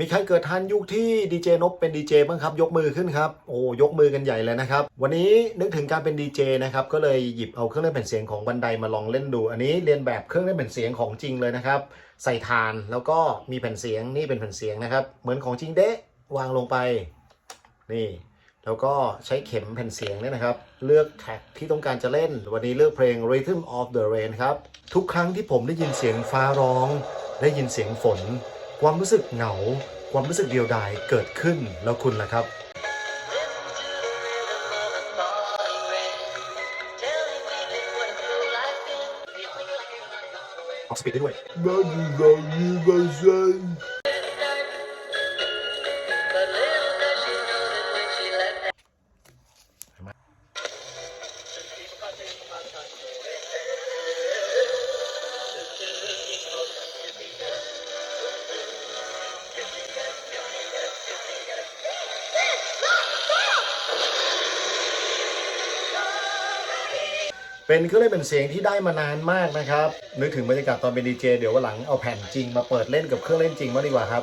มีใครเกิดทันยุคที่ดีเจนบเป็นดีเจบ้างครับ ยกมือขึ้นครับโอ้ยกมือกันใหญ่เลยนะครับ วันนี้นึกถึงการเป็นดีเจนะครับก็เลยหยิบเอาเครื่องเล่นแผ่นเสียงของบันไดมาลองเล่นดู อันนี้เรียนแบบเครื่องเล่นแผ่นเสียงของจริงเลยนะครับใส่ฐานแล้วก็มีแผ่นเสียงนี่เป็นแผ่นเสียงนะครับ เหมือนของจริงเดะวางลงไปนี่แล้วก็ใช้เข็มแผ่นเสียงเนี่ยนะครับ เลือกแท็กที่ต้องการจะเล่น วันนี้เลือกเพลง Rhythm of the Rain ครับทุกครั้งที่ผมได้ยินเสียงฟ้าร้อง ได้ยินเสียงฝน ความรู้สึกเหงา ความรู้สึกเดียวดายเกิดขึ้นแล้วคุณล่ะครับออกสปีดได้ด้วยเป็นเครื่อง เป็นก็เลยเป็นเสียงที่ได้มานานมากนะครับ นึกถึงบรรยากาศตอนเป็นดีเจเดี๋ยววันหลังเอาแผ่นจริงมาเปิดเล่นกับเครื่องเล่นจริงมาดีกว่าครับ